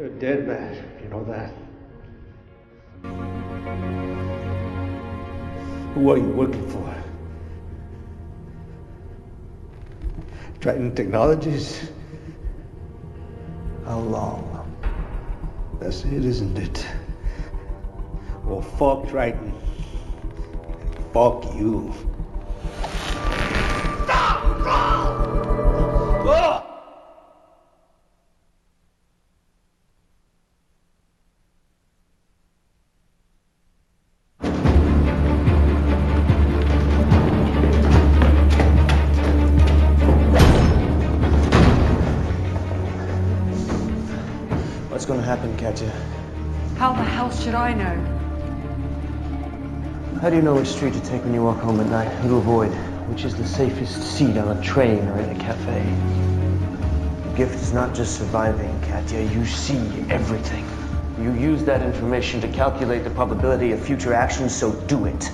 a dead man, you know that. Who are you working for? Triton Technologies? How long? That's it, isn't it? Well, fuck Triton. Fuck you. What's gonna happen, Katya? How the hell should I know? How do you know which street to take when you walk home at night? Who to avoid? Which is the safest seat on a train or in a cafe? The gift is not just surviving, Katya. You see everything. You use that information to calculate the probability of future actions, so do it.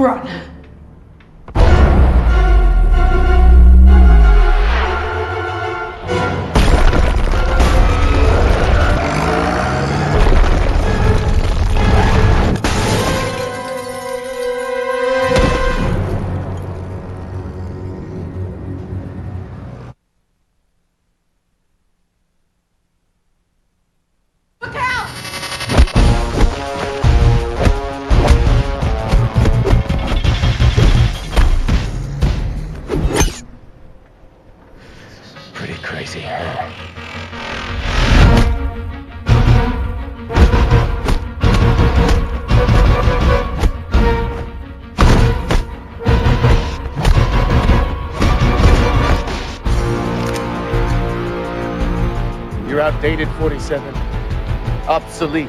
Run. Crazy? You're outdated, 47. Obsolete.